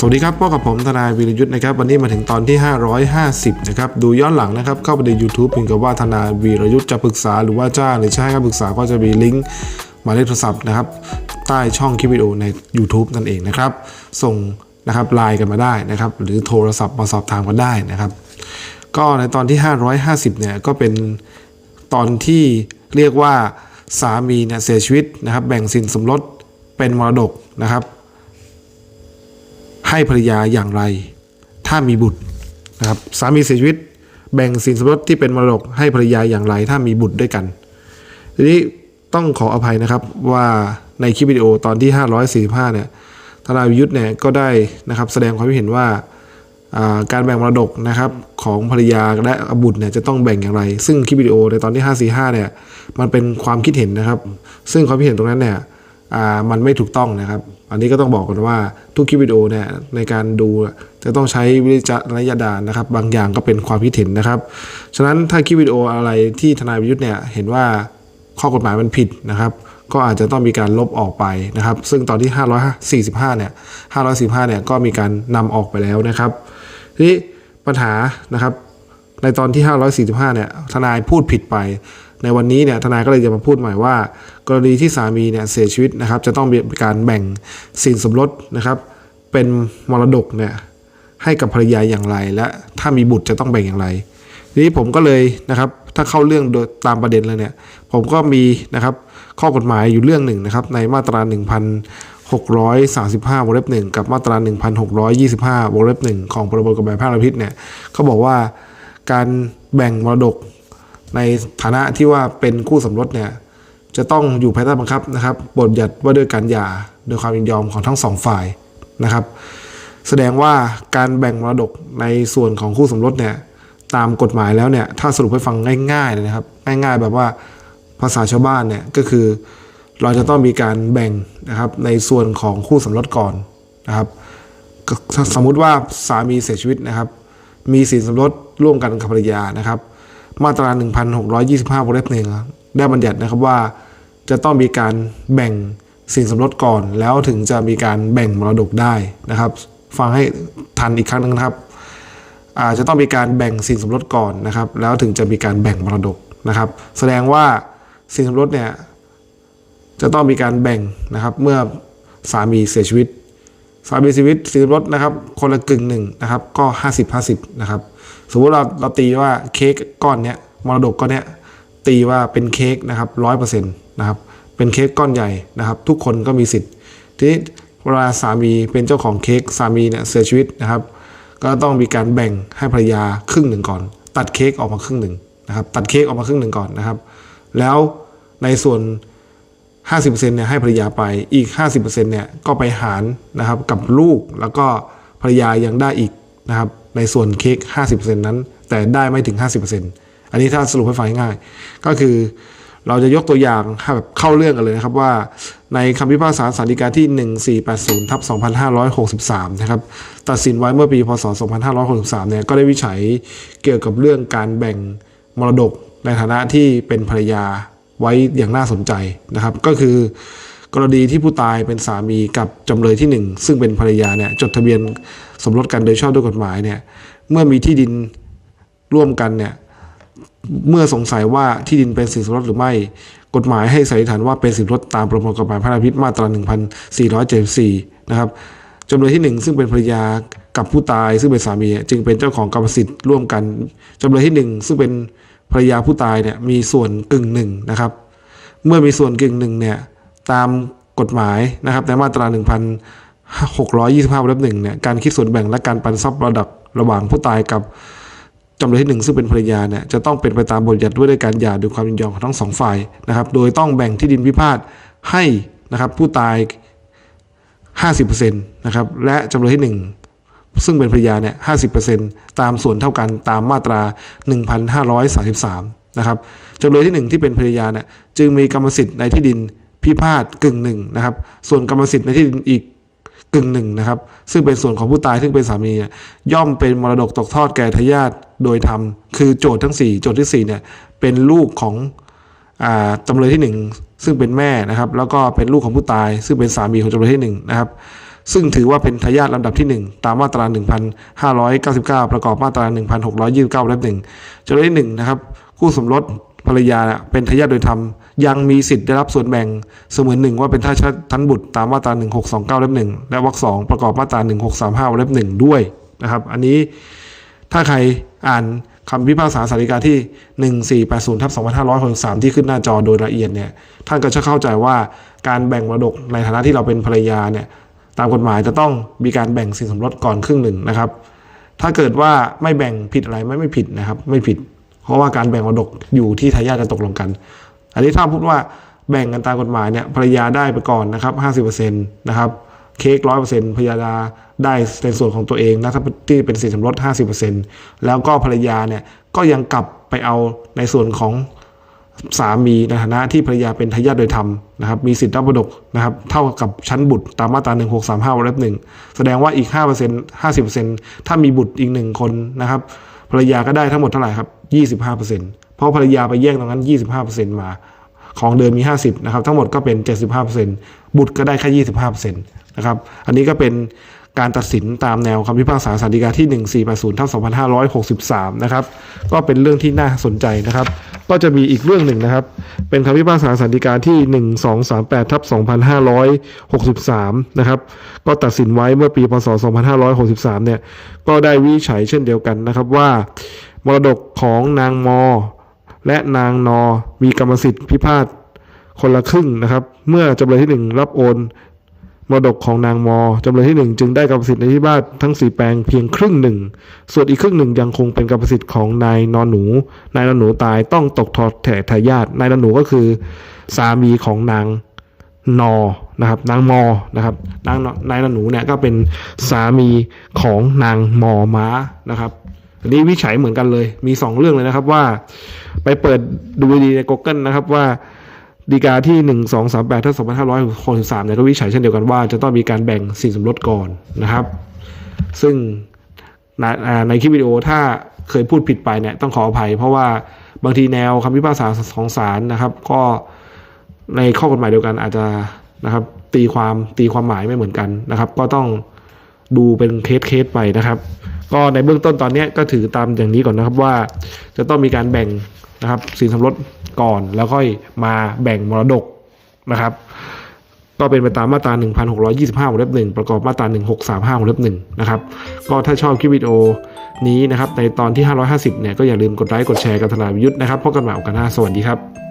สวัสดีครับพบกับผมทนายวีรยุทธ์นะครับวันนี้มาถึงตอนที่ 550 นะครับดูย้อนหลังนะครับเข้าไปใน YouTube พิมพ์กับว่าทนายวีรยุทธ์จะปรึกษาหรือว่าจ้างหรือจะให้คำปรึกษาก็จะมีลิงก์หมายเลขโทรศัพท์นะครับใต้ช่องคลิปวิดีโอใน YouTube นั่นเองนะครับ ส่งนะครับไลน์กันมาได้นะครับ หรือโทรศัพท์มาสอบถามกันได้นะครับ ก็ในตอนที่ 550 เนี่ยก็เป็นตอนที่เรียกว่าสามีเนี่ยเสียชีวิตนะครับ แบ่งสินสมรสเป็นมรดกนะครับ ให้ภรรยาอย่างไร ถ้ามีบุตรนะครับสามีเสียชีวิต แบ่งสินสมรสที่เป็นมรดกให้ภรรยาอย่างไร ถ้ามีบุตรด้วยกันทีนี้ต้องขออภัยนะครับว่าในคลิปวิดีโอตอนที่ 545 เนี่ยทนายวิยุทธ์เนี่ยก็ได้นะครับแสดงความคิดเห็นว่าการแบ่งมรดกนะครับของภรรยาและบุตรเนี่ยจะต้องแบ่งอย่างไร ซึ่งคลิปวิดีโอในตอนที่ 545 เนี่ยมันเป็นความคิดเห็นนะครับ ซึ่งความคิดเห็นตรงนั้นเนี่ย มันไม่ถูกต้องนะครับ อันนี้ก็ต้องบอกก่อนว่าทุกคลิปวิดีโอเนี่ยในการดูจะต้องใช้วิจารณญาณนะครับ บางอย่างก็เป็นความคิดเห็นนะครับ ฉะนั้นถ้าคลิปวิดีโออะไรที่ทนายวิยุทธ์เนี่ยเห็นว่าข้อกฎหมายมันผิดนะครับ ก็อาจจะต้องมีการลบออกไปนะครับ ซึ่งตอนที่ 545 เนี่ย 545 เนี่ยก็มีการนำออกไปแล้วนะครับทีนี้ปัญหานะครับ ในตอนที่ 545 เนี่ยทนายพูดผิดไป ในวันนี้เนี่ยทนายก็เลยจะมาพูดใหม่ว่า กรณีที่สามีเนี่ยเสียชีวิตนะครับจะต้องมีการแบ่งสินสมรสนะครับ เป็นมรดกเนี่ยให้กับภรรยาอย่างไร และถ้ามีบุตรจะต้องแบ่งอย่างไรทีนี้ผมก็เลยนะครับถ้าเข้าเรื่องโดยตามประเด็นเลยเนี่ยผมก็มีนะครับข้อกฎหมายอยู่เรื่องหนึ่งนะครับในมาตรา 1,635วงเล็บหนึ่งกับมาตรา 1,625วงเล็บหนึ่งของพรบกฎหมายแพ่งและพิษเนี่ยเขาบอกว่าการแบ่งมรดก ในฐานะที่ว่าเป็นคู่สมรสเนี่ยจะต้องอยู่ภายใต้บังคับนะครับบทบัญญัติว่าด้วยการหย่าโดยความยินยอมของทั้งสองฝ่ายนะครับ แสดงว่าการแบ่งมรดกในส่วนของคู่สมรสเนี่ยตามกฎหมายแล้วเนี่ยถ้าสรุปให้ฟังง่ายๆนะครับ ง่ายๆ แบบว่าภาษาชาวบ้านเนี่ยก็คือ เราจะต้องมีการแบ่งนะครับในส่วนของคู่สมรสก่อนนะครับสมมุติว่าสามีเสียชีวิตนะครับ มีสินสมรสร่วมกันกับภรรยานะครับ มาตรา 1625วงเล็บหนึ่งได้บัญญัตินะครับว่า จะต้องมีการแบ่งสินสมรสก่อน แล้วถึงจะมีการแบ่งมรดกได้นะครับ ฟังให้ทันอีกครั้งหนึงนะครับอาจจะต้องมีการแบ่งสินสมรสก่อนนะครับ แล้วถึงจะมีการแบ่งมรดกนะครับ แสดงว่าสินสมรสเนี่ยจะต้องมีการแบ่งนะครับ เมื่อสามีเสียชีวิต สามีเสียชีวิตสินสมรสนะครับ คนละกึ่งหนึ่งนะครับ ก็ 50 50 นะครับ สมมติเราเราตีว่าเค้กก้อนเนี้ยมรดกก้อนเนี้ยตีว่าเป็นเค้กนะครับร้อยเปอร์เซ็นต์นะครับ เป็นเค้กก้อนใหญ่นะครับ ทุกคนก็มีสิทธิ์ ทีนี้เวลาสามีเป็นเจ้าของเค้กสามีเนี่ยเสียชีวิตนะครับ ก็ต้องมีการแบ่งให้ภรรยาครึ่งหนึ่งก่อน ตัดเค้กออกมาครึ่งหนึ่งนะครับ ตัดเค้กออกมาครึ่งหนึ่งก่อนนะครับ แล้วในส่วน 50%เนี่ยให้ภรรยาไปอีก 50%เนี่ยก็ไปหารนะครับกับลูกแล้วก็ภรรยายังได้อีกนะครับในส่วนเค้ก 50%นั้น แต่ได้ไม่ถึง 50%อันนี้ถ้าสรุปให้ฟังง่ายก็คือเราจะยกตัวอย่างแบบเข้าเรื่องกันเลยนะครับว่าในคำพิพากษาศาลฎีกาที่ 1480ทับ2563 นะครับ ตัดสินไว้เมื่อปีพศ 2563 เนี่ยก็ได้วิจัยเกี่ยวกับเรื่องการแบ่งมรดกในฐานะที่เป็นภรรยา ไว้อย่างน่าสนใจนะครับ ก็คือกรณีที่ผู้ตายเป็นสามีกับจำเลยที่หนึ่งซึ่งเป็นภรรยาเนี่ยจดทะเบียนสมรสกันโดยชอบด้วยกฎหมายเนี่ยเมื่อมีที่ดินร่วมกันเนี่ยเมื่อสงสัยว่าที่ดินเป็นสินสมรสหรือไม่ กฎหมายให้สันนิษฐานว่าเป็นสินสมรสตามประมวลกฎหมายพระราชพิษมาตรา 1474 นะครับจำเลยที่หนึ่งซึ่งเป็นภรรยากับผู้ตายซึ่งเป็นสามี จึงเป็นเจ้าของกรรมสิทธิ์ร่วมกันจำเลยที่หนึ่งซึ่งเป็น ภรรยาผู้ตายเนี่ยมีส่วนกึ่งหนึ่งนะครับ เมื่อมีส่วนกึ่งหนึ่งเนี่ยตามกฎหมายนะครับในมาตรา 1,625วงเล็บหนึ่งเนี่ยการคิดส่วนแบ่งและการปันทรัพย์ระดับระหว่างผู้ตายกับจำเลยที่หนึ่งซึ่งเป็นภรรยาเนี่ยจะต้องเป็นไปตามบทบัญญัติด้วยด้วยการหย่าโดยความยินยอมของทั้งสองฝ่ายนะครับ โดยต้องแบ่งที่ดินพิพาทให้นะครับผู้ตาย 50%นะครับและจำเลยที่1 ซึ่งเป็นภรรยาเนี่ย50%ตามส่วนเท่ากันตามมาตรา 1533 นะครับจำเลยที่ 1 ที่เป็นภรรยาเนี่ยจึงมีกรรมสิทธิ์ในที่ดินพิพาทกึ่งหนึ่งนะครับ ส่วนกรรมสิทธิ์ในที่ดินอีกกึ่งหนึ่งนะครับ ซึ่งเป็นส่วนของผู้ตายซึ่งเป็นสามีย่อมเป็นมรดกตกทอดแก่ทายาทโดยธรรมคือโจทย์ทั้ง 4 โจทย์ที่4เนี่ยเป็นลูกของจำเลยที่ 1 ซึ่งเป็นแม่นะครับ แล้วก็เป็นลูกของผู้ตาย ซึ่งเป็นสามีของจำเลยที่1นะครับ ซึ่งถือว่าเป็นทายาทลำดับที่ 1 ตามมาตรา 1599 ประกอบมาตรา 1629วรรคหนึ่งจำเลยที่หนึ่งนะครับคู่สมรสภรรยาเป็นทายาทโดยธรรมยังมีสิทธิ์ได้รับส่วนแบ่งเสมือนหนึ่งว่าเป็นทายาททันบุตรตามมาตรา 1629วรรคหนึ่งและวรรคสองประกอบมาตรา 1635วรรคหนึ่งด้วยนะครับ อันนี้ถ้าใครอ่านคำพิพากษาสาริกาที่ 1480ทับ2563 ที่ขึ้นหน้าจอโดยละเอียดเนี่ยท่านก็จะเข้าใจว่าการแบ่งมรดกในฐานะที่เราเป็นภรรยาเนี่ย ตามกฎหมายจะต้องมีการแบ่งสินสมรสก่อนครึ่งหนึ่งนะครับ ถ้าเกิดว่าไม่แบ่งผิดอะไรไม่ไม่ผิดนะครับ ไม่ผิด เพราะว่าการแบ่งมรดกอยู่ที่ทายาทจะตกลงกัน อันนี้ถ้าพูดว่าแบ่งกันตามกฎหมายเนี่ยภรรยาได้ไปก่อนนะครับ50%นะครับเค้กร้อยเปอร์เซ็นต์ภรรยาได้ในส่วนของตัวเองนะครับที่เป็นสินสมรสห้าสิบเปอร์เซ็นต์แล้วก็ภรรยาเนี่ยก็ยังกลับไปเอาในส่วนของ สามีในฐานะที่ภรรยาเป็นทายาทโดยธรรมนะครับมีสิทธิ์รับมรดกนะครับเท่ากับชั้นบุตรตามมาตรา 1635วรรคหนึ่งแสดงว่าอีก 5% 50%ถ้ามีบุตรอีกหนึ่งคนนะครับภรรยาก็ได้ทั้งหมดเท่าไหร่ครับ 25%เพราะภรรยาไปแย่งตรงนั้น 25%มาของเดิมมี 50 นะครับ ทั้งหมดก็เป็น 75%บุตรก็ได้แค่ 25%นะครับ อันนี้ก็เป็น การตัดสินตามแนวคำพิพากษาสารดีกาที่ 1480ทับ2563 นะครับ ก็เป็นเรื่องที่น่าสนใจนะครับ ก็จะมีอีกเรื่องหนึ่งนะครับ เป็นคำพิพากษาสารดีกาที่ 1238ทับ2563 นะครับ ก็ตัดสินไว้เมื่อปีพศ 2563 เนี่ย ก็ได้วิจฉัยเช่นเดียวกันนะครับว่า มรดกของนางมอ และนางนอมีกรรมสิทธิ์พิพาทคนละครึ่งนะครับ เมื่อจำเลยที่หนึ่งรับโอน มรดกของนางมอจำเลยที่หนึ่งจึงได้กรรมสิทธิ์ในที่บ้านทั้งสี่แปลงเพียงครึ่งหนึ่ง ส่วนอีกครึ่งหนึ่งยังคงเป็นกรรมสิทธิ์ของนายนอนหนู นายนอนหนูตายต้องตกทอดแถทายาทนายนอนหนูก็คือ สามีของนางนอนะครับนางมอนะครับนางนายนอนหนูเนี่ยก็เป็นสามีของนางมอม้านะครับอันนี้วิจัยเหมือนกันเลยมีสองเรื่องเลยนะครับว่า ไปเปิดดูดีใน Google นะครับว่า ดีกาที่ 1 2 3 8ทับ2563เนี่ยก็วิจัยเช่นเดียวกันว่าจะต้องมีการแบ่งสินสมรสก่อนนะครับ ซึ่งในในคลิปวิดีโอถ้าเคยพูดผิดไปเนี่ยต้องขออภัย เพราะว่าบางทีแนวคำพิพากษาของศาลนะครับ ก็ในข้อกฎหมายเดียวกันอาจจะนะครับ ตีความตีความหมายไม่เหมือนกันนะครับ ก็ต้องดูเป็นเคสเคสไปนะครับ ก็ในเบื้องต้นตอนนี้ก็ถือตามอย่างนี้ก่อนนะครับว่า จะต้องมีการแบ่ง นะครับสินสมรสก่อนแล้วค่อยมาแบ่งมรดกนะครับ ก็เป็นไปตามมาตรา 1625วงเล็บหนึ่งประกอบมาตรา 1635วงเล็บหนึ่งนะครับก็ถ้าชอบคลิปวิดีโอนี้นะครับในตอนที่ 550เนี่ยก็อย่าลืมกดไลค์กดแชร์กับธนาวิยุทธ์นะครับพบกันใหม่โอกาสหน้าสวัสดีครับ